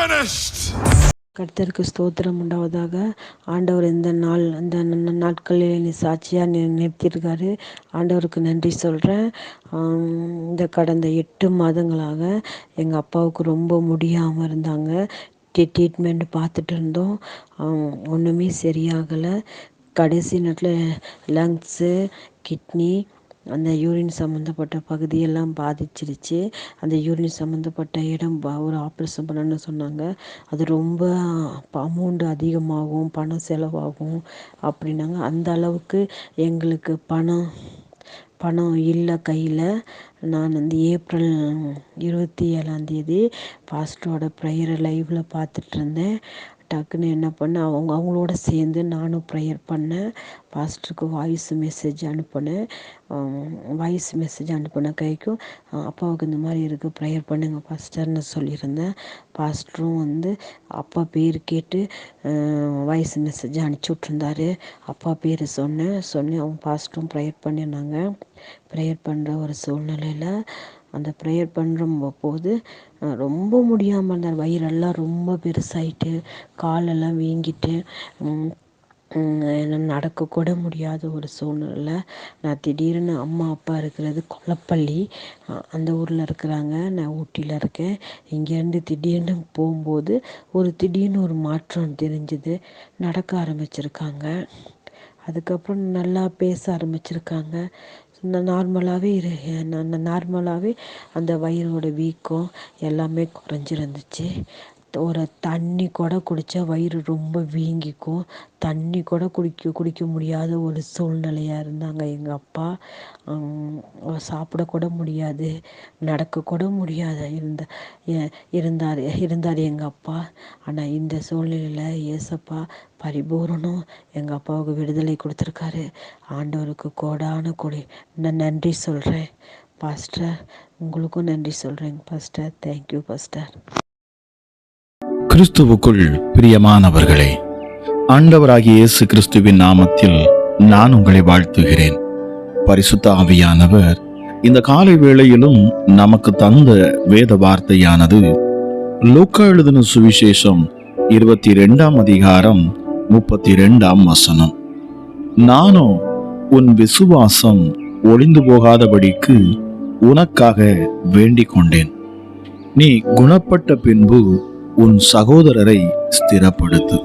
finished. கர்த்தருக்கு ஸ்தோத்திரம் உண்டாவதாக ஆண்டவர் இந்த நாள் இந்த நாட்களில் என்னை சாட்சியாக நி நிறுத்தியிருக்காரு ஆண்டவருக்கு நன்றி சொல்கிறேன் இந்த கடந்த எட்டு மாதங்களாக எங்கள் அப்பாவுக்கு ரொம்ப முடியாமல் இருந்தாங்க. ட்ரீட்மெண்ட் பார்த்துட்டு இருந்தோம். ஒன்றுமே சரியாகலை. கடைசி நேரத்தில் லங்ஸு கிட்னி அந்த யூரின் சம்மந்தப்பட்ட பகுதியெல்லாம் பாதிச்சிருச்சு. அந்த யூரின் சம்மந்தப்பட்ட இடம் ஒரு ஆப்ரேஷன் பண்ணணும்னு சொன்னாங்க. அது ரொம்ப அமௌண்ட் அதிகமாகும் பணம் செலவாகும் அப்படின்னாங்க. அந்த அளவுக்கு எங்களுக்கு பணம் பணம் இல்லை கையில். நான் வந்து ஏப்ரல் இருபத்தி ஏழாந்தேதி பாஸ்டரோட ப்ரேயரை லைவில் பார்த்துட்டு இருந்தேன். டக்குன்னு என்ன பண்ணேன் அவங்க அவங்களோட சேர்ந்து நானும் ப்ரேயர் பண்ணேன். பாஸ்டருக்கு வாய்ஸ் மெசேஜ் அனுப்பினேன். வாய்ஸ் மெசேஜ் அனுப்பின கைக்கும் அப்பாவுக்கு இந்த மாதிரி இருக்குது ப்ரேயர் பண்ணுங்க பாஸ்டர்னு சொல்லியிருந்தேன். பாஸ்டரும் வந்து அப்பா பேர் கேட்டு வாய்ஸ் மெசேஜ் அனுப்பிச்சி விட்ருந்தாரு அப்பா பேர் சொன்னேன். சொன்னேன் அவங்க பாஸ்டரும் ப்ரேயர் பண்ணியிருந்தாங்க. ப்ரேயர் பண்ணுற ஒரு சூழ்நிலையில் அந்த ப்ரேயர் பண்ணுற போது ரொம்ப முடியாமல் இருந்தார் வயிறெல்லாம் ரொம்ப பெருசாயிட்டு காலெல்லாம் வீங்கிட்டு என்னால் நடக்கக்கூட முடியாத ஒரு சூழ்நிலை நான் திடீர்னு அம்மா அப்பா இருக்கிறது கொல்லப்பள்ளி. அந்த ஊரில் இருக்கிறாங்க. நான் ஊட்டியில் இருக்கேன். இங்கேருந்து திடீர்னு போகும்போது ஒரு திடீர்னு ஒரு மாற்றம் தெரிஞ்சுது. நடக்க ஆரம்பிச்சிருக்காங்க. அதுக்கப்புறம் நல்லா பேச ஆரம்பிச்சிருக்காங்க. நார்மலாகவே இரு நார்மலாகவே அந்த வயிறோட வீக்கம் எல்லாமே குறைஞ்சிருந்துச்சு. ஒரு தண்ணி கூட குடித்தா வயிறு ரொம்ப வீங்கிக்கும். தண்ணி கூட குடிக்க குடிக்க முடியாத ஒரு சூழ்நிலையாக இருந்தாங்க எங்கள் அப்பா. சாப்பிடக்கூட முடியாது நடக்கக்கூட முடியாத இருந்த இருந்தார் இருந்தார் எங்கள் அப்பா. ஆனால் இந்த சூழ்நிலையில் ஏசப்பா பரிபூரணம் எங்கள் அப்பாவுக்கு விடுதலை கொடுத்துருக்காரு. ஆண்டவருக்கு கோடான கொடி. நான் நன்றி சொல்கிறேன் பாஸ்டர் உங்களுக்கும் நன்றி சொல்கிறேங்க பாஸ்டர். Thank you pastor. கிறிஸ்துவுக்குள் பிரியமானவர்களே ஆண்டவராகிய இயேசு கிறிஸ்துவின் நாமத்தில் நான் உங்களை வாழ்த்துகிறேன். பரிசுத்த ஆவியானவர் இந்த காலை வேளையிலும் நமக்கு தந்த வேத வார்த்தையானது லூக்கா எழுதின சுவிசேஷம் இருபத்தி ரெண்டாம் அதிகாரம் முப்பத்தி ரெண்டாம் வசனம். நானோ உன் விசுவாசம் ஒளிந்து போகாதபடிக்கு உனக்காக வேண்டிக் கொண்டேன் நீ குணப்பட்ட பின்பு உன் சகோதரரை ஸ்திரப்படுத்து.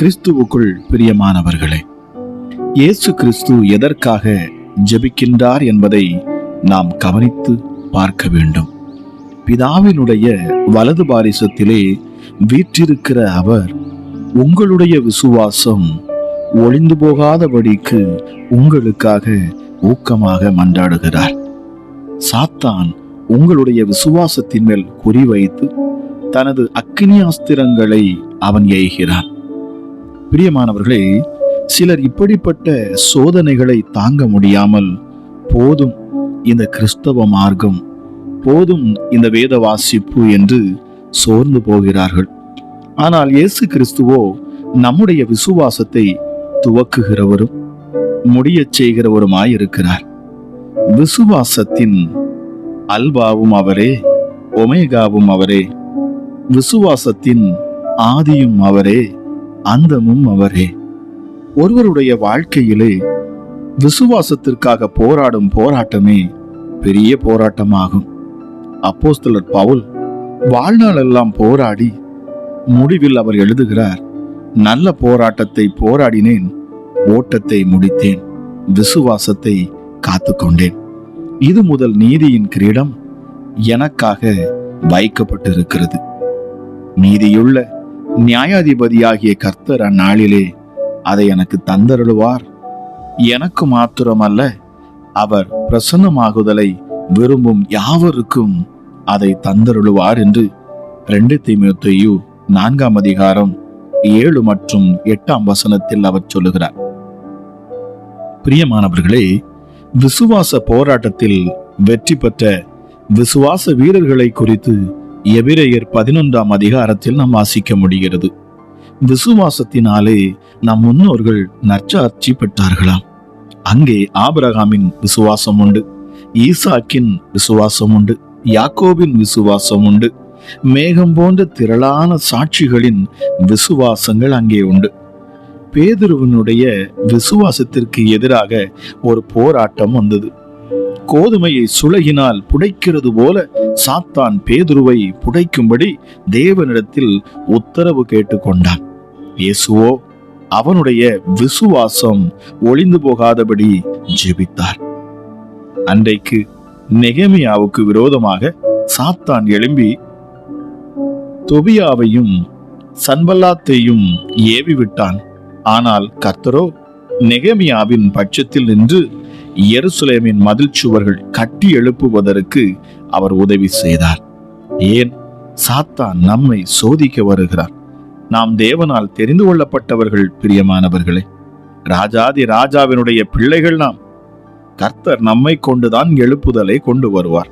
கிறிஸ்துவுக்குள் பிரியமானவர்களே இயேசு கிறிஸ்து எதற்காக ஜெபிக்கின்றார் என்பதை நாம் கவனித்து பார்க்க வேண்டும். பிதாவினுடைய வலது பாரிசத்திலே வீற்றிருக்கிற அவர் உங்களுடைய விசுவாசம் ஒளிந்து போகாதபடிக்கு உங்களுக்காக ஊக்கமாக மன்றாடுகிறார். சாத்தான் உங்களுடைய விசுவாசத்தின் மேல் குறிவைத்து தனது அக்கினியாஸ்திரங்களை அவன் எய்கிறான் பிரியமானவர்களே சிலர் இப்படிப்பட்ட சோதனைகளை தாங்க முடியாமல் போதும் இந்த கிறிஸ்தவ மார்க்கம் போதும் இந்த வேத வாசிப்பு என்று சோர்ந்து போகிறார்கள். ஆனால் இயேசு கிறிஸ்துவோ நம்முடைய விசுவாசத்தை துவக்குகிறவரும் முடியச் செய்கிறவருமாயிருக்கிறார். விசுவாசத்தின் அல்பாவும் அவரே ஒமேகாவும் அவரே விசுவாசத்தின் ஆதியும் அவரே அந்தமும் அவரே. ஒருவருடைய வாழ்க்கையிலே விசுவாசத்திற்காக போராடும் போராட்டமே பெரிய போராட்டமாகும். அப்போஸ்தலர் பவுல் வாழ்நாளெல்லாம் போராடி முடிவில் அவர் எழுதுகிறார் நல்ல போராட்டத்தை போராடினேன் ஓட்டத்தை முடித்தேன் விசுவாசத்தை காத்துக்கொண்டேன். இது முதல் நீதியின் கிரீடம் எனக்காக வைக்கப்பட்டிருக்கிறது. நீதியுள்ள நியாயாதிபதியாகிய கர்த்தர் அந்நாளிலே அதை எனக்கு தந்தருளுவார். எனக்கு மாத்திரமல்ல அவர் பிரசன்னமாகுதலை விரும்பும் யாவருக்கும் அதை தந்தருளுவார் என்று ரெண்டு தீமோத்தேயு நான்காம் அதிகாரம் ஏழு மற்றும் எட்டாம் வசனத்தில் அவர் சொல்லுகிறார். பிரியமானவர்களே விசுவாச போராட்டத்தில் வெற்றி பெற்ற விசுவாச வீரர்களை குறித்து எபிரேயர் பதினொன்றாம் அதிகாரத்தில் நாம் வாசிக்க முடிகிறது. விசுவாசத்தினாலே நம் முன்னோர்கள் நற்சாட்சி பெற்றார்களாம். அங்கே ஆபிரகாமின் விசுவாசம் உண்டு ஈசாக்கின் விசுவாசம் உண்டு யாக்கோபின் விசுவாசம் உண்டு மேகம் போன்ற திரளான சாட்சிகளின் விசுவாசங்கள் அங்கே உண்டு. பேதுருவனுடைய விசுவாசத்திற்கு எதிராக ஒரு போராட்டம் வந்தது. கோதுமையை சுளகினால் புடைக்கிறது போல சாத்தான் பேதுருவை புடைக்கும்படி தேவனிடத்தில் உத்தரவு கேட்டுக்கொண்டான். இயேசுவோ அவனுடைய விசுவாசம் ஒளிந்து போகாதபடி ஜெபித்தார். அன்றைக்கு நெகமியாவுக்கு விரோதமாக சாத்தான் எழும்பி தொபியாவையும் சன்பல்லாத்தையும் ஏவி விட்டான் ஆனால் கர்த்தரோ நெகமியாவின் பட்சத்தில் நின்று எருசலேமின் மதில் சுவர்கள் கட்டி எழுப்புவதற்கு அவர் உதவி செய்தார். ஏன்? சாத்தான் நம்மை சோதிக்க வருகிறார். நாம் தேவனால் தெரிந்து கொள்ளப்பட்டவர்கள் பிரியமானவர்களே ராஜாதி ராஜாவினுடைய பிள்ளைகள் நாம். கர்த்தர் நம்மை கொண்டுதான் எழுப்புதலை கொண்டு வருவார்.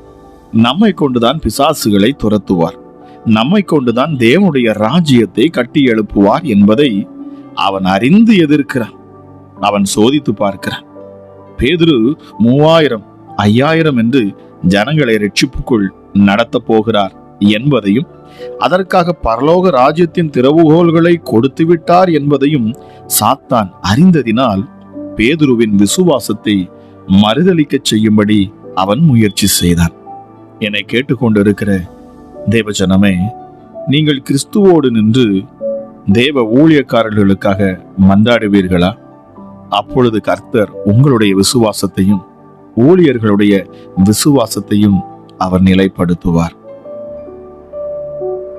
நம்மை கொண்டுதான் பிசாசுகளை துரத்துவார். நம்மை கொண்டுதான் தேவனுடைய ராஜ்யத்தை கட்டி எழுப்புவார் என்பதை அவன் அறிந்து எதிர்க்கிறான். அவன் சோதித்து பார்க்கிறான். பேதுரு மூவாயிரம் ஐயாயிரம் என்று ஜனங்களை ரட்சிப்புக்குள் நடத்தப் போகிறார் என்பதையும் அதற்காக பரலோக ராஜ்யத்தின் திறவுகோல்களை கொடுத்து விட்டார் என்பதையும் சாத்தான் அறிந்ததினால் பேதுருவின் விசுவாசத்தை மறுதலிக்கச் செய்யும்படி அவன் முயற்சி செய்தான். என்னை கேட்டுக்கொண்டிருக்கிற தேவஜனமே நீங்கள் கிறிஸ்துவோடு நின்று தேவ ஊழியக்காரர்களுக்காக மந்தாடுவீர்களா அப்பொழுது கர்த்தர் உங்களுடைய விசுவாசத்தையும் ஊழியர்களுடைய விசுவாசத்தையும் அவர் நிலைப்படுத்துவார்.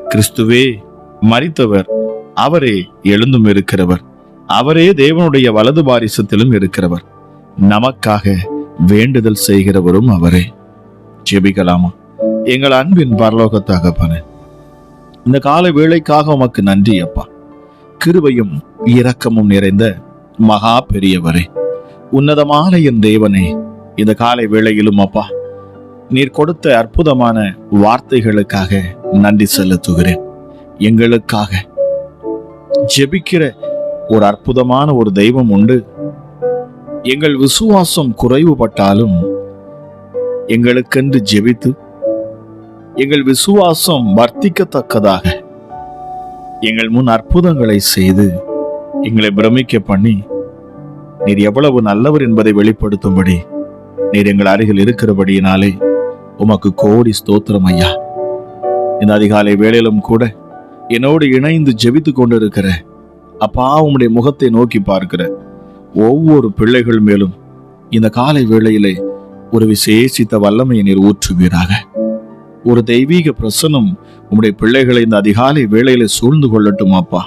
கிறிஸ்துவே மறித்தவர் அவரே எழுந்தும் இருக்கிறவர். அவரே தேவனுடைய வலது பாரிசத்திலும் இருக்கிறவர். நமக்காக வேண்டுதல் செய்கிறவரும் அவரே. ஜெபிக்கலாமா? எங்கள் அன்பின் பரலோக தகப்பனே இந்த கால வேளைக்காக உமக்கு நன்றி அப்பா. கிருபையும் இரக்கமும் நிறைந்த மகா பெரியவரே உன்னதமான என் தேவனே இந்த காலை வேளையிலும் அப்பா நீர் கொடுத்த அற்புதமான வார்த்தைகளுக்காக நன்றி செலுத்துகிறேன். எங்களுக்காக ஜெபிக்கிற ஒரு அற்புதமான ஒரு தெய்வம் உண்டு. எங்கள் விசுவாசம் குறைவுபட்டாலும் எங்களுக்கென்று ஜெபித்து எங்கள் விசுவாசம் வர்த்திக்கத்தக்கதாக எங்கள் முன் அற்புதங்களை செய்து எங்களை பிரமிக்க பண்ணி நீர் எவ்வளவு நல்லவர் என்பதை வெளிப்படுத்தும்படி நீர் எங்கள் அருகில் இருக்கிறபடியினாலே உமக்கு கோடி ஸ்தோத்திரம் ஐயா. இந்த அதிகாலை வேளையிலும் கூட என்னோடு இணைந்து ஜெபித்து கொண்டிருக்கிற அப்பா உம்முடைய முகத்தை நோக்கி பார்க்கிற ஒவ்வொரு பிள்ளைகள் மேலும் இந்த காலை வேளையிலே ஒரு விசேஷித்த வல்லமையை நீர் ஊற்றுவீராக. ஒரு தெய்வீக பிரசனம் உம்முடைய பிள்ளைகளை இந்த அதிகாலை வேளையிலே சூழ்ந்து கொள்ளட்டும் அப்பா.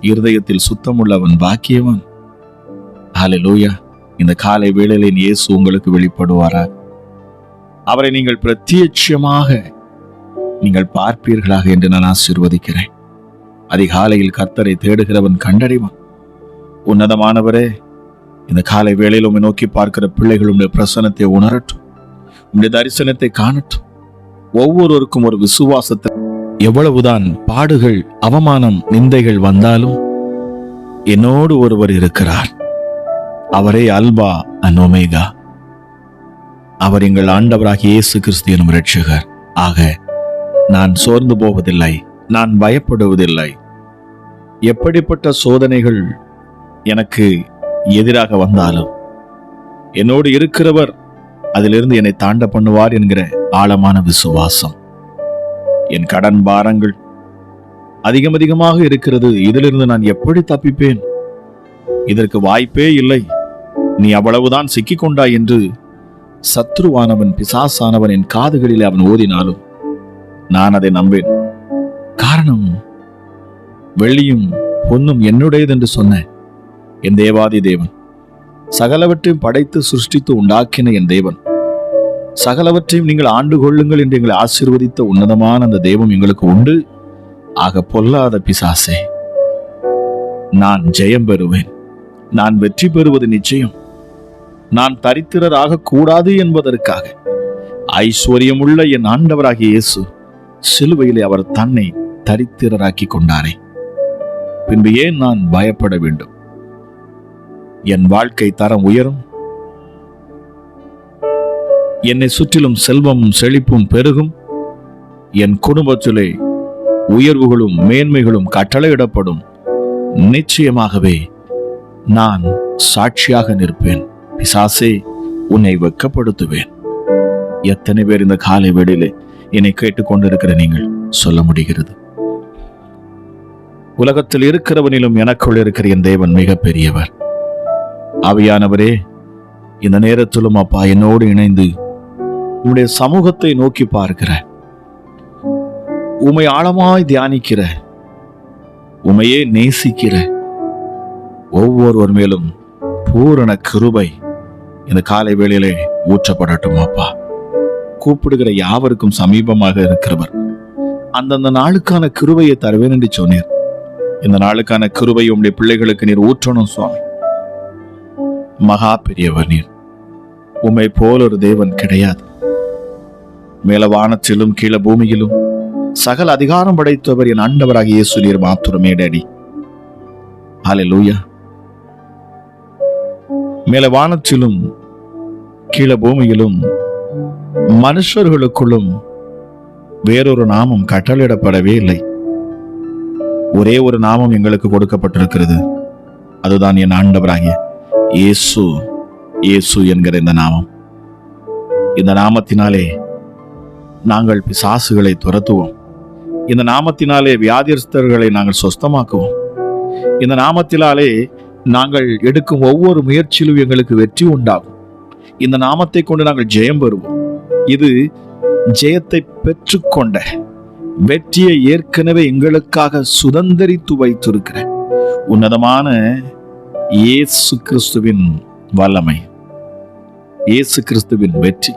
இருதயத்தில் சுத்தமுள்ளவன் பாக்கியவன். ஹalleluya. இந்த காலை வேளையில் இயேசு உங்களுக்கு வெளிப்படுவாரா அவரை நீங்கள் பிரத்யட்சமாக நீங்கள் பார்ப்பீர்களாக என்று நான் ஆசீர்வதிக்கிறேன். அதிகாலையில் கர்த்தரை தேடுகிறவன் கண்டறிவான். உன்னதமானவரே இந்த காலை வேளையில் உண்மை நோக்கி பார்க்கிற பிள்ளைகள் உடைய பிரசனத்தை உணரட்டும். உடைய தரிசனத்தை காணட்டும். ஒவ்வொருவருக்கும் ஒரு விசுவாசத்தை எவ்வளவுதான் பாடுகள் அவமானம் நிந்தைகள் வந்தாலும் என்னோடு ஒருவர் இருக்கிறார். அவரே அல்பா அண்ட் ஒமேகா. அவர் எங்கள் ஆண்டவராக இயேசு கிறிஸ்து எனும் ரட்சகர் ஆக நான் சோர்ந்து போவதில்லை நான் பயப்படுவதில்லை. எப்படிப்பட்ட சோதனைகள் எனக்கு எதிராக வந்தாலும் என்னோடு இருக்கிறவர் அதிலிருந்து என்னை தாண்ட பண்ணுவார் என்கிற ஆழமான விசுவாசம். என் கடன் பாரங்கள். அதிகம் அதிகமாக இருக்கிறது. இதிலிருந்து நான் எப்படி தப்பிப்பேன்? இதற்கு வாய்ப்பே இல்லை. நீ அவ்வளவுதான் சிக்கிக்கொண்டாய் என்று சத்ருவானவன் பிசாசானவன் என் காதுகளிலே அவன் ஓதினாலும் நான் அதை நம்பேன். காரணம் வெள்ளியும் பொன்னும் என்னுடையது என்று சொன்ன என் தேவாதி தேவன். சகலவற்றையும் படைத்து சிருஷ்டித்து உண்டாக்கின என் தேவன். சகலவற்றையும் நீங்கள் ஆண்டு கொள்ளுங்கள் என்று எங்களை ஆசீர்வதித்த உன்னதமான அந்த தெய்வம் எங்களுக்கு உண்டு. ஆக பொல்லாத பிசாசே நான் ஜெயம் பெறுவேன். நான் வெற்றி பெறுவது நிச்சயம். நான் தரித்திரராக கூடாது என்பதற்காக. ஐஸ்வர்யமுள்ள என் ஆண்டவராகிய இயேசு சிலுவையிலே அவர் தன்னை தரித்திரராக்கி கொண்டாரே. பின்பு ஏன் நான் பயப்பட வேண்டும்? என் வாழ்க்கை தரம் உயரும். என்னை சுற்றிலும் செல்வமும் செழிப்பும் பெருகும். என் குடும்பத்திலே உயர்வுகளும் மேன்மைகளும் கட்டளையிடப்படும். நிச்சயமாகவே நான் சாட்சியாக நிற்பேன். பிசாசே உன்னை வெக்கப்படுத்துவேன் எத்தனை பேர் இந்த காலை வேளையிலே என்னை கேட்டுக்கொண்டிருக்கிற நீங்கள் சொல்ல முடிகிறது? உலகத்தில் இருக்கிறவனிலும் எனக்குள் இருக்கிற என் தேவன் மிக பெரியவர் அவையானவரே இந்த நேரத்திலும் அப்பா என்னோடு இணைந்து உன்னுடைய சமூகத்தை நோக்கி பார்க்கிற. உமை ஆழமாய் தியானிக்கிற. உமையே நேசிக்கிற. ஒவ்வொருவர் மேலும் பூரண கிருபை இந்த காலை வேளையிலே ஊற்றப்படட்டும் அப்பா. கூப்பிடுகிற யாவருக்கும் சமீபமாக இருக்கிறவர் அந்தந்த நாளுக்கான கிருபையை தருவேன் என்று சொன்னீர். இந்த நாளுக்கான கிருபை உம்முடைய பிள்ளைகளுக்கு நீர் ஊற்றணும் சுவாமி. மகா பெரியவர் நீர். உம்மை போல் ஒரு தேவன் கிடையாது. மேல வானத்திலும் கீழ பூமியிலும் சகல அதிகாரம் படைத்தவர் என் ஆண்டவராக இயேசு நீர் டேடி டேடி. லூயா மேல வானத்திலும் கீழ பூமியிலும் மனுஷர்களுக்குள்ளும் வேறொரு நாமம் கட்டளையிடப்படவே இல்லை. ஒரே ஒரு நாமம் எங்களுக்கு கொடுக்கப்பட்டிருக்கிறது. அதுதான் என் ஆண்டவராகிய இயேசு இயேசு என்கிற இந்த நாமம். இந்த நாமத்தினாலே நாங்கள் பிசாசுகளை துரத்துவோம். இந்த நாமத்தினாலே வியாதிஸ்தர்களை நாங்கள் சொஸ்தமாக்குவோம். இந்த நாமத்தினாலே நாங்கள் எடுக்கும் ஒவ்வொரு முயற்சியிலும் எங்களுக்கு வெற்றி உண்டாகும். இந்த நாமத்தை கொண்டு நாங்கள் ஜெயம் பெறுவோம். இது ஜெயத்தை பெற்றுக்கொண்ட வெற்றியை ஏற்கனவே எங்களுக்காக சுதந்தரித்து வைத்திருக்கிற உன்னதமான இயேசு கிறிஸ்துவின் வல்லமை. இயேசு கிறிஸ்துவின் வெற்றி.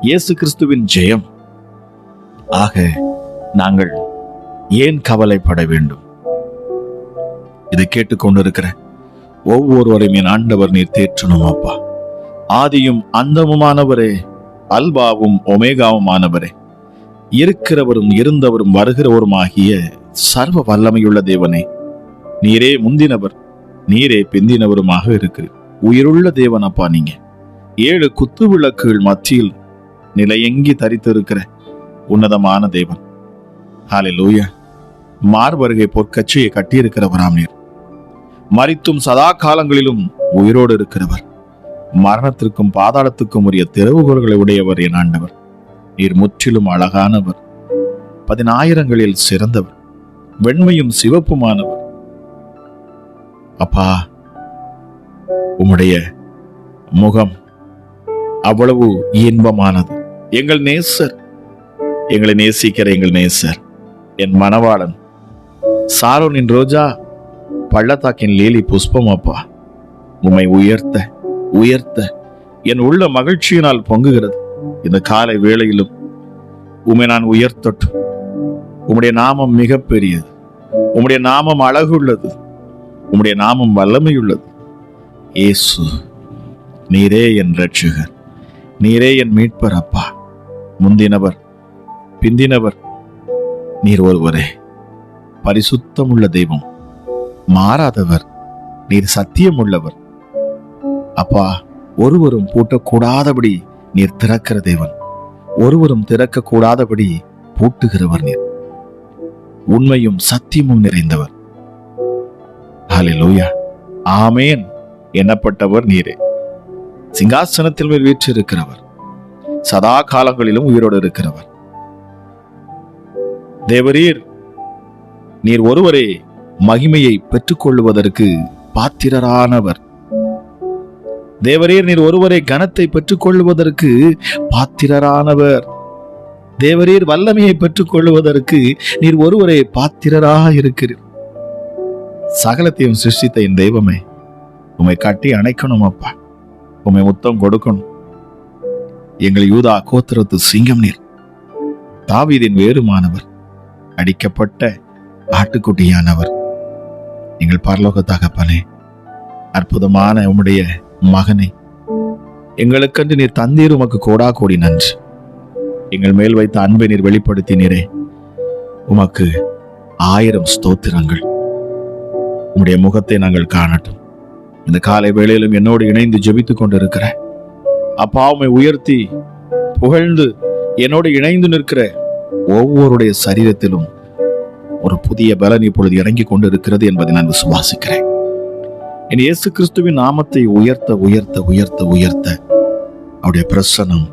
இயேசு கிறிஸ்துவின் ஜெயம். ஆக நாங்கள் ஏன் கவலைப்பட வேண்டும்? இதை கேட்டுக்கொண்டிருக்கிற ஒவ்வொருவரையும் என் ஆண்டவர் நீர் தேற்றணும் அப்பா. ஆதியும் அந்தமுமானவரே அல்பாவும் ஒமேகாவுமானவரே. இருக்கிறவரும் இருந்தவரும் வருகிறவருமாகிய சர்வ வல்லமையுள்ள தேவனே நீரே முந்தினவர் நீரே பிந்தினவருமாக இருக்கிறீர். உயிருள்ள தேவன் அப்பா நீங்க. ஏழு குத்து விளக்குகள் மத்தியில் நிலையங்கி தரித்திருக்கிற உன்னதமான தேவன். ஹalleluya மார்பருகை பொற்கட்சியை கட்டியிருக்கிறவராம் நீர். மறித்தும் சதா காலங்களிலும் உயிரோடு இருக்கிறவர். மரணத்திற்கும் பாதாளத்துக்கும் உரிய திறவுகோள்களை உடையவர் என் ஆண்டவர். நீர் முற்றிலும் அழகானவர். பதினாயிரங்களில் சிறந்தவர். வெண்மையும் சிவப்புமானவர். அப்பா உம்முடைய முகம் அவ்வளவு இன்பமானது. எங்கள் நேசர். எங்களை நேசிக்கிற எங்கள் நேசர். என் மணவாளன். சாரோனின் ரோஜா பள்ளத்தாக்கின் லீலி புஷ்பம் அப்பா. உம்மை உயர்த்த உயர்த்த. என் உள்ள மகிழ்ச்சியினால் பொங்குகிறது. இந்த காலை வேளையிலும் உம்மை நான் உயர்த்தட்டும். உம்முடைய நாமம் மிகப்பெரியது. உம்முடைய நாமம் அழகுள்ளது. உம்முடைய நாமம் வல்லமையுள்ளது. ஏசு நீரே என் ரட்சகர் நீரே என் மீட்பர் அப்பா. முந்தினவர் பிந்தினவர் நீர் ஒருவரே பரிசுத்தமுள்ள தெய்வம் மாறாதவர் நீர் சத்தியமுள்ளவர். அப்பா ஒருவரும் பூட்டக்கூடாதபடி நீர் திறக்கிற தேவன். ஒருவரும் திறக்க கூடாதபடி பூட்டுகிறவர் நீர். உண்மையும் சத்தியமும் நிறைந்தவர். ஹalleluya. ஆமேன். எனப்பட்டவர் நீரே. சிங்காசனத்தில் மேல் வீற்றிருக்கிறவர். சதா காலங்களிலும் உயிரோடு இருக்கிறவர். தேவரீர் நீர் ஒருவரே மகிமையை பெற்றுக்கொள்வதற்கு பாத்திரரானவர். தேவரீர் நீர் ஒருவரே கனத்தை பெற்றுக்கொள்வதற்கு பாத்திரரானவர். தேவரீர் வல்லமையை பெற்றுக்கொள்வதற்கு நீர் ஒருவரே பாத்திரராக இருக்கிறீர். சகலத்தையும் சிருஷ்டித்த என் தெய்வமே உம்மை கட்டி அணைக்கணும் அப்பா. உமை முத்தம் கொடுக்கணும். எங்கள் யூதா கோத்திரத்து சிங்கம் நீர். தாவீதின் வேறுமானவர் அடிக்கப்பட்ட ஆட்டுக்குட்டியானவர். எங்கள் பரலோக தகப்பனே அற்புதமான உம்முடைய மகனை எங்களுக்கென்று நீர் தந்தீர் உமக்கு கோடா கோடி நன்று. எங்கள் மேல் வைத்த அன்பை நீர் வெளிப்படுத்தினீரே. உமக்கு ஆயிரம் ஸ்தோத்திரங்கள். உம்முடைய முகத்தை நாங்கள் காணட்டும். இந்த காலை வேளையிலும் என்னோடு இணைந்து ஜெபித்துக் கொண்டிருக்கிற அப்பாவுமை உயர்த்தி புகழ்ந்து என்னோடு இணைந்து நிற்கிற ஒவ்வொருடைய சரீரத்திலும் ஒரு புதிய பலன் இப்பொழுது இறங்கி கொண்டு இருக்கிறது என்பதை நான் விசுவாசிக்கிறேன். என் இயேசு கிறிஸ்துவின் நாமத்தை உயர்த்த உயர்த்த உயர்த்த உயர்த்த அவருடைய பிரசனம்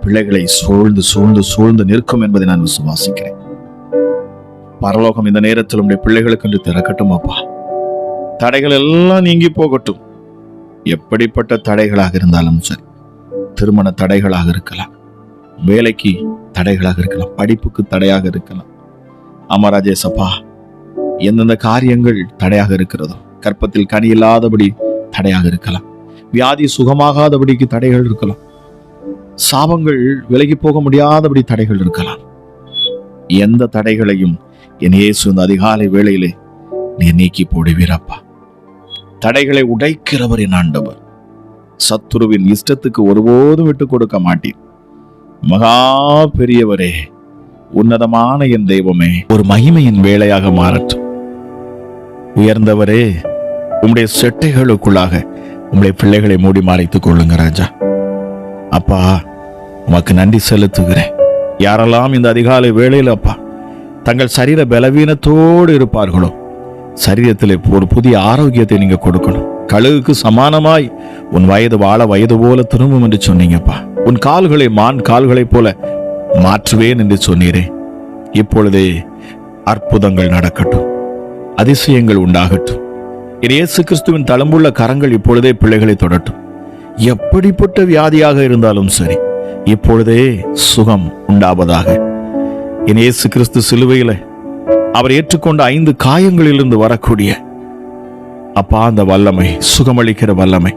பிள்ளைகளை சூழ்ந்து சூழ்ந்து சூழ்ந்து நிற்கும் என்பதை நான் விசுவாசிக்கிறேன். பரலோகம் இந்த நேரத்தில் உடைய பிள்ளைகளுக்கு என்று திறக்கட்டும் அப்பா. தடைகள் எல்லாம் நீங்கி போகட்டும். எப்படிப்பட்ட தடைகளாக இருந்தாலும் சரி. திருமண தடைகளாக இருக்கலாம் வேலைக்கு தடைகளாக இருக்கலாம் படிப்புக்கு தடையாக இருக்கலாம். ஆமா ராஜேசப்பா எந்தெந்த காரியங்கள் தடையாக இருக்கிறதோ கற்பத்தில் கனி இல்லாதபடி தடையாக இருக்கலாம். வியாதி சுகமாகாதபடிக்கு தடைகள் இருக்கலாம். சாபங்கள் விலகி போக முடியாதபடி தடைகள் இருக்கலாம். எந்த தடைகளையும் என் இயேசு இந்த அதிகாலை வேளையிலே நீ நீக்கி போடுவீரப்பா. தடைகளை உடைக்கிறவர் என் ஆண்டவர். சத்துருவின் இஷ்டத்துக்கு ஒருபோதும் விட்டு கொடுக்க மாட்டீர். மகா பெரியவரே உன்னதமான என் தெய்வமே ஒரு மகிமையின் வேலையாக மாறட்டும். உயர்ந்தவரே உம்முடைய செட்டைகளுக்குள்ளாக உம்முடைய பிள்ளைகளை மூடி மறைத்துக் கொள்ளுங்க ராஜா. அப்பா உமக்கு நன்றி செலுத்துகிறேன். யாரெல்லாம் இந்த அதிகாலை வேளையில் அப்பா தங்கள் சரீர பலவீனத்தோடு இருப்பார்களோ சரீரத்தில் ஒரு புதிய ஆரோக்கியத்தை நீங்க கொடுக்கணும். கழுகுக்கு சமானமாய் உன் வயது வாழ வயது போல திரும்பும் என்று சொன்னீங்கப்பா. உன் கால்களை மான் கால்களைப் போல மாற்றுவேன் என்று சொன்னீரே. இப்பொழுதே அற்புதங்கள் நடக்கட்டும். அதிசயங்கள் உண்டாகட்டும். இயேசு கிறிஸ்துவின் தளம்புள்ள கரங்கள் இப்பொழுதே பிள்ளைகளை தொடட்டும். எப்படிப்பட்ட வியாதியாக இருந்தாலும் சரி இப்பொழுதே சுகம் உண்டாவதாக. என் இயேசு கிறிஸ்து சிலுவையில அவர் ஏற்றுக்கொண்ட ஐந்து காயங்களிலிருந்து வரக்கூடிய அப்பா அந்த வல்லமை சுகமளிக்கிற வல்லமை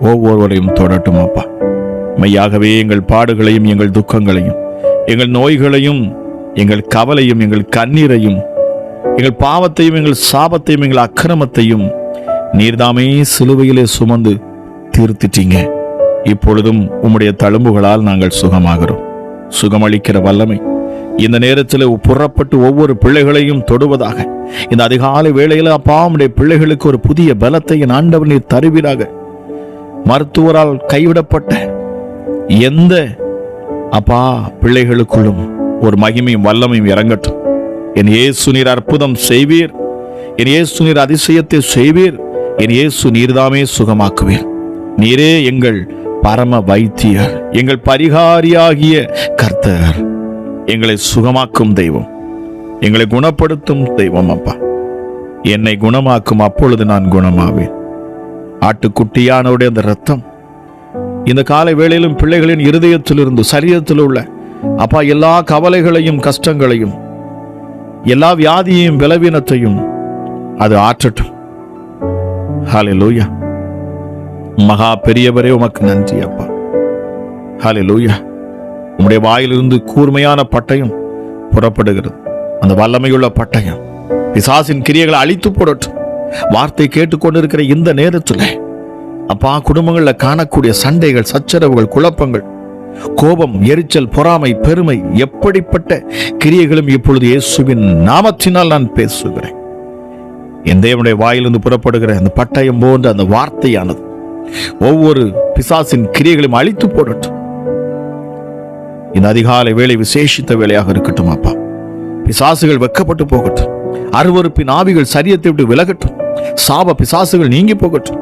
ஒவ்வொருவரையும் தொடட்டும் அப்பா. மெய்யாகவே எங்கள் பாடுகளையும் எங்கள் துக்கங்களையும் எங்கள் நோய்களையும் எங்கள் கவலையும் எங்கள் கண்ணீரையும் எங்கள் பாவத்தையும் எங்கள் சாபத்தையும் எங்கள் அக்கிரமத்தையும் நீர்தாமே சிலுவையிலே சுமந்து தீர்த்திட்டீங்க. இப்பொழுதும் உம்முடைய தழும்புகளால் நாங்கள் சுகமாகிறோம். சுகமளிக்கிற வல்லமை இந்த நேரத்தில் புறப்பட்டு ஒவ்வொரு பிள்ளைகளையும் தொடுவதாக. இந்த அதிகாலை வேளையில் அப்பா உடைய பிள்ளைகளுக்கு ஒரு புதிய பலத்தை என் ஆண்டவர் நீர் தருவீராக. மருத்துவரால் கைவிடப்பட்ட எந்த அப்பா பிள்ளைகளுக்குள்ளும் ஒரு மகிமையும் வல்லமையும் இறங்கட்டும். என் இயேசு நீர் அற்புதம் செய்வீர். என் இயேசு நீர் அதிசயத்தை செய்வீர். என் இயேசு நீர்தாமே சுகமாக்குவீர். நீரே எங்கள் பரம வைத்தியர் எங்கள் பரிகாரியாகிய கர்த்தர். எங்களை சுகமாக்கும் தெய்வம். எங்களை குணப்படுத்தும் தெய்வம் அப்பா. என்னை குணமாக்கும் அப்பொழுது நான் குணமாவேன். ஆட்டுக்குட்டியானவுடைய அந்த ரத்தம் இந்த காலை வேளையிலும் பிள்ளைகளின் இருதயத்திலிருந்து சரீரத்தில் உள்ள அப்பா எல்லா கவலைகளையும் கஷ்டங்களையும் எல்லா வியாதியையும் பலவீனத்தையும் அது ஆற்றட்டும். ஹாலே லூயா மகா பெரியவரே உமக்கு நன்றி அப்பா. ஹாலே லூயா உம்முடைய வாயிலிருந்து கூர்மையான பட்டயம் புறப்படுகிறது. அந்த வல்லமையுள்ள பட்டயம் பிசாசின் கிரியைகளை அழித்து போடட்டும். வார்த்தை கேட்டுக்கொண்டிருக்கிற இந்த நேரத்தில் அப்பா குடும்பங்களில் காணக்கூடிய சண்டைகள் சச்சரவுகள் குழப்பங்கள் கோபம் எரிச்சல் பொறாமை பெருமை எப்படிப்பட்ட கிரியைகளும் இப்பொழுது இயேசுவின் நாமத்தினால் நான் பேசுகிறேன். என் தேவனுடைய வாயிலிருந்து புறப்படுகிற அந்த பட்டயம் போன்ற அந்த வார்த்தையானது ஒவ்வொரு பிசாசின் கிரியைகளையும் அழித்து போடட்டும். இந்த அதிகாலை வேலை விசேஷித்த வேலையாக இருக்கட்டும் அப்பா. பிசாசுகள் வெக்கப்பட்டு போகட்டும். அருவருப்பின் ஆவிகள் சரியத்தை விட்டு விலகட்டும். சாப பிசாசுகள் நீங்கி போகட்டும்.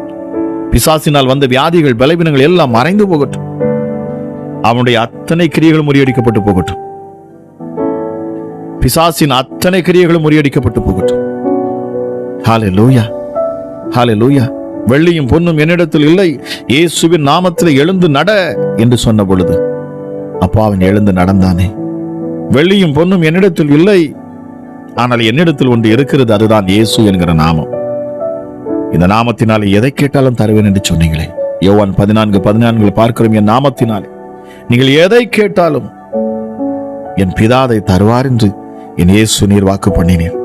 பிசாசினால் வந்த வியாதிகள் பலவீனங்கள் எல்லாம் மறைந்து போகட்டும். அவனுடைய அத்தனை கிரியைகளும் முறியடிக்கப்பட்டு போகட்டும். பிசாசின் அத்தனை கிரியைகளும் முறியடிக்கப்பட்டு போகட்டும். ஹாலே லூயா ஹாலே லூயா வெள்ளியும் பொன்னும் என்னிடத்தில் இல்லை. இயேசுவின் நாமத்தில் எழுந்து நட என்று சொன்ன பொழுது அப்பா அவன் எழுந்து நடந்தானே? வெள்ளியும் பொண்ணும் என்னிடத்தில் இல்லை. ஆனால் என்னிடத்தில் ஒன்று இருக்கிறது அதுதான் இயேசு என்கிற நாமம். இந்த நாமத்தினாலே எதை கேட்டாலும் தருவேன் என்று சொன்னீங்களே. யோவான் பதினான்கு பதினான்கு பார்க்கிறோம் என் நாமத்தினாலே. நீங்கள் எதை கேட்டாலும் என் பிதாதை தருவார் என்று என் இயேசு நீர் வாக்கு பண்ணினீர்.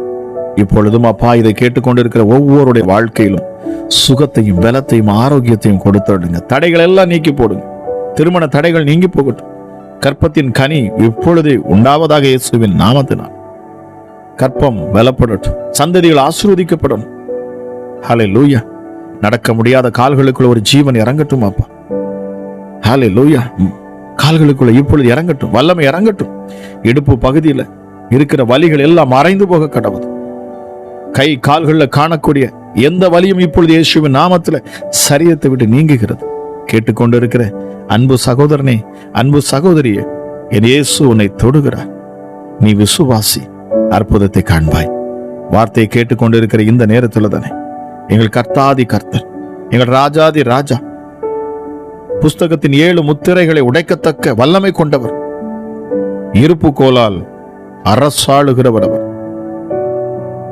இப்பொழுதும் அப்பா இதை கேட்டுக்கொண்டிருக்கிற ஒவ்வொருடைய வாழ்க்கையிலும் சுகத்தையும் பலத்தையும் ஆரோக்கியத்தையும் கொடுத்துடுங்க தடைகள் எல்லாம் நீக்கி போடுங்க திருமண தடைகள் நீங்கி போகட்டும். கற்பத்தின் கனி இப்பொழுதே உண்டாவதாக இயேசுவின் நாமத்தினால். கற்பம் பலப்படட்டும் சந்ததிகள் ஆசீர்வதிக்கப்படும். ஹலே லூயா நடக்க முடியாத கால்களுக்குள்ள ஒரு ஜீவன் இறங்கட்டும் அப்பா. ஹலே லூயா கால்களுக்குள்ள இப்பொழுது இறங்கட்டும் வல்லமை இறங்கட்டும். இடுப்பு பகுதியில் இருக்கிற வலிகள் எல்லாம் மறைந்து போக கடவுது கை கால்களில் காணக்கூடிய எந்த வலியும் இப்பொழுது இயேசுவின் நாமத்துல சரியத்தை விட்டு நீங்குகிறது. கேட்டுக்கொண்டிருக்கிற அன்பு சகோதரனே அன்பு சகோதரியே என் இயேசு உன்னை தொடுகிறார். நீ விசுவாசி அற்புதத்தை காண்பாய். வார்த்தையை கேட்டுக்கொண்டிருக்கிற இந்த நேரத்துல தானே எங்கள் கர்த்தாதி கர்த்தர் எங்கள் ராஜாதி ராஜா புஸ்தகத்தின் ஏழு முத்திரைகளை உடைக்கத்தக்க வல்லமை கொண்டவர் இருப்பு கோலால் அரசாளுகிறவர் அவர்.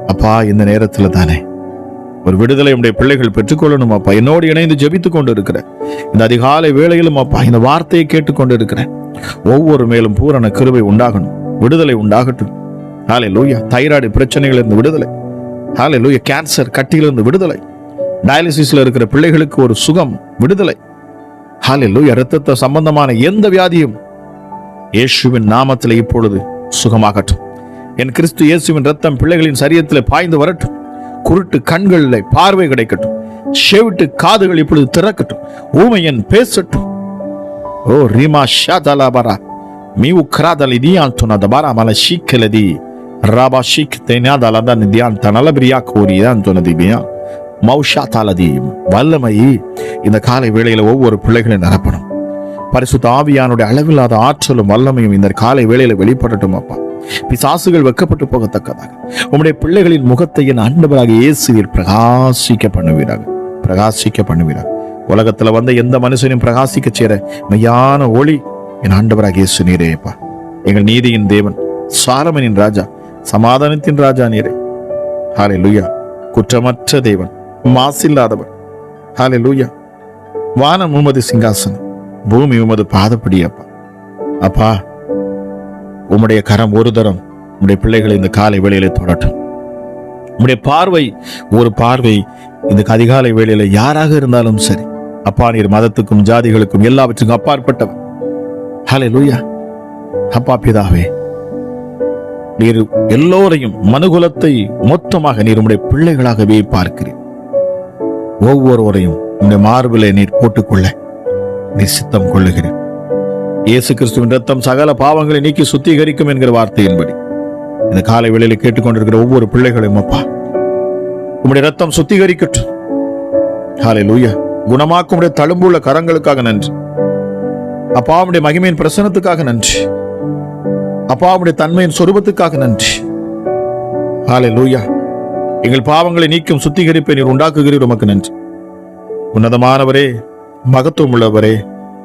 அப்பா இந்த நேரத்துல தானே ஒரு விடுதலை உடைய பிள்ளைகள் பெற்றுக்கொள்ளணும் அப்பா. என்னோடு இணைந்து ஜெபித்துக் கொண்டு இருக்கிறேன் இந்த அதிகாலை வேளையிலும் அப்பா இந்த வார்த்தையை கேட்டுக்கொண்டு இருக்கிறேன் ஒவ்வொரு மேலும் பூரண கிருவை உண்டாகணும் விடுதலை உண்டாகட்டும். ஹாலே லூயா தைராய்டு பிரச்சனைகளிலிருந்து விடுதலை. ஹாலே லூயா கேன்சர் கட்டியிலிருந்து விடுதலை. டயாலிசிஸில் இருக்கிற பிள்ளைகளுக்கு ஒரு சுகம் விடுதலை. ஹாலே லூயா ரத்தத்தை சம்பந்தமான எந்த வியாதியும் இயேசுவின் நாமத்தில் இப்பொழுது சுகமாகட்டும். என் கிறிஸ்து இயேசுவின் ரத்தம் பிள்ளைகளின் சரியத்தில் பாய்ந்து வரட்டும். குருட்டு கண்களில் பார்வை கிடைக்கட்டும். செவிட்டு காதுகள் இப்பொழுது திறக்கட்டும். ஊமையன் பேசட்டும். ஓ ரீமா ஷா ஷாதலாபரா. மீ உக்ராதல் இதியால் துனத பாரா மல சீக்கலதி ராபா ஷீக் தேனாதலத நிதியான் தனலபிரியா கோரியான் துனதி பியான் மௌஷா தாலதி வல்லமை. இந்த காலை வேளையில் ஒவ்வொரு பிள்ளைகளையும் நிரப்பணும். பரிசுத்த ஆவியானுடைய அளவில்லாத ஆற்றலும் வல்லமையும் இந்த காலை வேளையில் வெளிப்படட்டும் அப்பா. பிசாசுகள் வெக்கப்பட்டு போகத்தக்கதாக. உம்முடைய பிள்ளைகளின் முகத்தை என் ஆண்டவராக இயேசுவில் பிரகாசிக்க பண்ணுவீராக. பிரகாசிக்க பண்ணுவீராக. உலகத்துல வந்த எந்த மனுஷனையும் பிரகாசிக்க சேர மெய்யான ஒளி என் ஆண்டவராக இயேசு நீரேப்பா எங்கள் நீதியின் தேவன் சாரமனின் ராஜா சமாதானத்தின் ராஜா நீரே. ஹாலே லூயா குற்றமற்ற தேவன் மாசில்லாதவன் ஹாலே லூயா வானம் உமது சிங்காசனம் பூமி உமது பாதப்படியப்பா அப்பா உம்முடைய கரம் ஒரு தரம். உம்முடைய பிள்ளைகளை இந்த காலை வேளையிலே தொடட்டும் உம்முடைய பார்வை ஒரு பார்வை இந்த அதிகாலை வேளையில யாராக இருந்தாலும் சரி. அப்பா நீர் மதத்துக்கும் ஜாதிகளுக்கும் எல்லாவற்றுக்கும் அப்பாற்பட்டவர். ஹலே லூயா அப்பா பிதாவே நீர் எல்லோரையும் மனுகுலத்தை மொத்தமாக நீர் உம்முடைய பிள்ளைகளாகவே பார்க்கிறீர். ஒவ்வொருவரையும் உம்முடைய மார்பிலே நீர் போட்டுக்கொள்ள நீர் சித்தம் கொள்ளுகிறேன் இயேசு கிறிஸ்துவின் ரத்தம் சகல பாவங்களை நீக்கி சுத்திகரிக்கும் என்கிற வார்த்தையின்படி. இந்த காலை வேளையில் கேட்டுக்கொண்டிருக்கிற ஒவ்வொரு பிள்ளைகளையும் அப்பா உம்முடைய ரத்தம் சுத்திகரிக்கட்டும். ஹாலே லூயா குணமாக்கும் உடைய தழும்புள்ள கரங்களுக்காக நன்றி. அப்பா மகிமையின் பிரசனத்துக்காக நன்றி. அப்பா தன்மையின் சொரூபத்துக்காக நன்றி. ஹாலே லூயா எங்கள் பாவங்களை நீக்கும் சுத்திகரிப்பை நீர் உண்டாக்குகிறீர் உமக்கு நன்றி. உன்னதமானவரே மகத்துவம் உள்ளவரே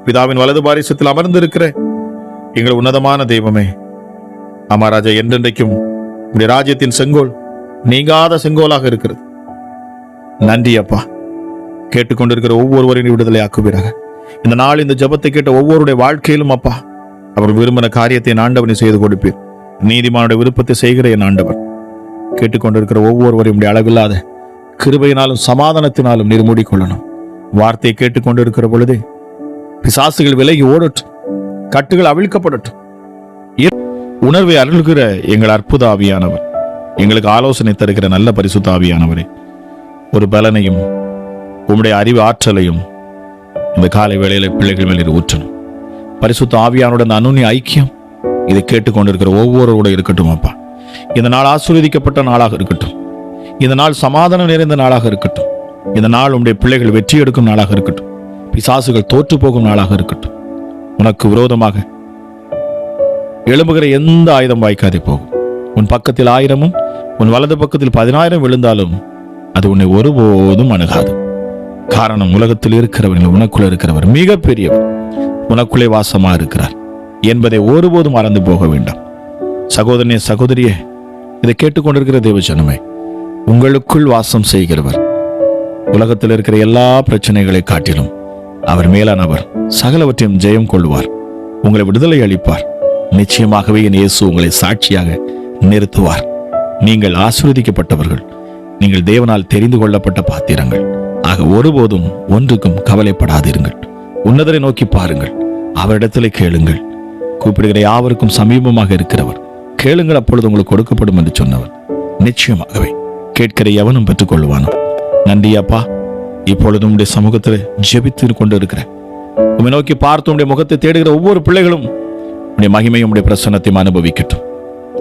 பிதாவின் வலது பாரிசத்தில் அமர்ந்திருக்கிற எங்கள் உன்னதமான தெய்வமே. அமாராஜா என்றென்றைக்கும் உடைய ராஜ்யத்தின் செங்கோல் நீங்காத செங்கோலாக இருக்கிறது. நன்றி அப்பா. கேட்டுக்கொண்டிருக்கிற ஒவ்வொருவரையும் விடுதலை ஆக்குவீராக. இந்த நாள் இந்த ஜெபத்தை கேட்ட ஒவ்வொருடைய வாழ்க்கையிலும் அப்பா அவர் விரும்பின காரியத்தை ஆண்டவனை செய்து கொடுப்பீர். நீதிமானுடைய விருப்பத்தை செய்கிற என் ஆண்டவர். கேட்டுக்கொண்டிருக்கிற ஒவ்வொருவரையும் உடைய அளவில்லாத கிருபையினாலும் சமாதானத்தினாலும் நீர் மூடிக்கொள்ளணும். வார்த்தையை கேட்டுக்கொண்டிருக்கிற பொழுதே பிசாசுகள் விலகி ஓடட்டும். கட்டுகள் அவிழ்க்கப்படட்டும். உணர்வை அருள்கிற எங்கள் அற்புத ஆவியானவர். எங்களுக்கு ஆலோசனை தருகிற நல்ல பரிசுத்த ஆவியானவரே. ஒரு பலனையும் உம்முடைய அறிவு ஆற்றலையும் இந்த காலை வேளையில பிள்ளைகள் மேலே ஊற்றணும். பரிசுத்த ஆவியானுடன் அனுனி ஐக்கியம் இதை கேட்டுக்கொண்டிருக்கிற ஒவ்வொருவரோட இருக்கட்டும் அப்பா. இந்த நாள் ஆசீர்வதிக்கப்பட்ட நாளாக இருக்கட்டும். இந்த நாள் சமாதானம் நிறைந்த நாளாக இருக்கட்டும். இந்த நாள் உங்களுடைய பிள்ளைகள் வெற்றி எடுக்கும் நாளாக இருக்கட்டும். பிசாசுகள் தோற்று போகும் நாளாக இருக்கட்டும். உனக்கு விரோதமாக எழும்புகிற எந்த ஆயுதம் வாய்க்காதே போகும். உன் பக்கத்தில் ஆயிரமும் உன் வலது பக்கத்தில் பதினாயிரம் விழுந்தாலும் அது உன்னை ஒருபோதும் அணுகாது. காரணம் உலகத்தில் இருக்கிறவர்கள் உனக்குள்ள இருக்கிறவர் மிகப்பெரியவர். உனக்குள்ளே வாசமா இருக்கிறார். என்பதை ஒருபோதும் மறந்து போக வேண்டாம். சகோதரனே சகோதரியே இதை கேட்டுக்கொண்டிருக்கிற தேவஜனமே உங்களுக்குள் வாசம் செய்கிறவர். உலகத்தில் இருக்கிற எல்லா பிரச்சனைகளை காட்டிலும் அவர் மேலானவர் சகலவற்றையும் ஜெயம் கொள்வார் உங்களை விடுதலை அளிப்பார். நிச்சயமாகவே என் இயேசு உங்களை சாட்சியாக நிறுத்துவார். நீங்கள் ஆசீர்வதிக்கப்பட்டவர்கள். நீங்கள் தேவனால் தெரிந்து கொள்ளப்பட்ட பாத்திரங்கள். ஆக ஒருபோதும் ஒன்றுக்கும் கவலைப்படாதிருங்கள். உன்னதரை நோக்கி பாருங்கள். அவரிடத்திலே கேளுங்கள். கூப்பிடுகிற யாவருக்கும் சமீபமாக இருக்கிறவர் கேளுங்கள் அப்பொழுது உங்களுக்கு கொடுக்கப்படும் என்று சொன்னவர். நிச்சயமாகவே கேட்கிற எவனும் பெற்றுக்கொள்வானோ? நன்றி அப்பா. இப்பொழுது உடைய சமூகத்தில் ஜெபித்து கொண்டு இருக்கிறேன் உண்மை நோக்கி பார்த்து உடைய முகத்தை தேடுகிற ஒவ்வொரு பிள்ளைகளும் உடைய மகிமையும் உடைய பிரசன்னத்தையும் அனுபவிக்கட்டும்.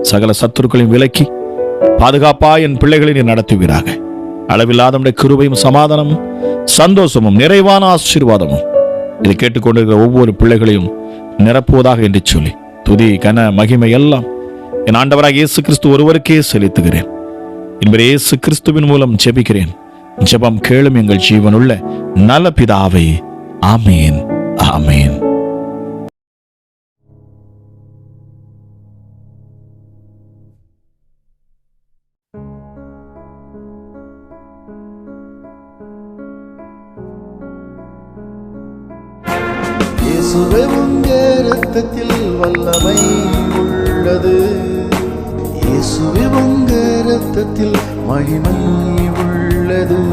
சகல சத்துருக்களையும் விலக்கி பாதுகாப்பா என் பிள்ளைகளை நீர் நடத்துவீராக. அளவில்லாத உடைய கிருபையும் சமாதானமும் சந்தோஷமும் நிறைவான ஆசீர்வாதமும் இதை கேட்டுக்கொண்டிருக்கிற ஒவ்வொரு பிள்ளைகளையும் நிரப்புவதாக என்று சொல்லி துதி கன மகிமை எல்லாம் என் ஆண்டவராக இயேசு கிறிஸ்து ஒருவருக்கே செலுத்துகிறேன். என்பது இயேசு கிறிஸ்துவின் மூலம் ஜெபிக்கிறேன். ஜெபம் கேளும் எங்கள் ஜீவனுள்ள நல்ல பிதாவை. ஆமேன். ஆமேன். இயேசுவே உங்க ரத்தத்தில் வல்லமை உள்ளது. இயேசுவே உங்க ரத்தத்தில் மகிமை உள்ளது.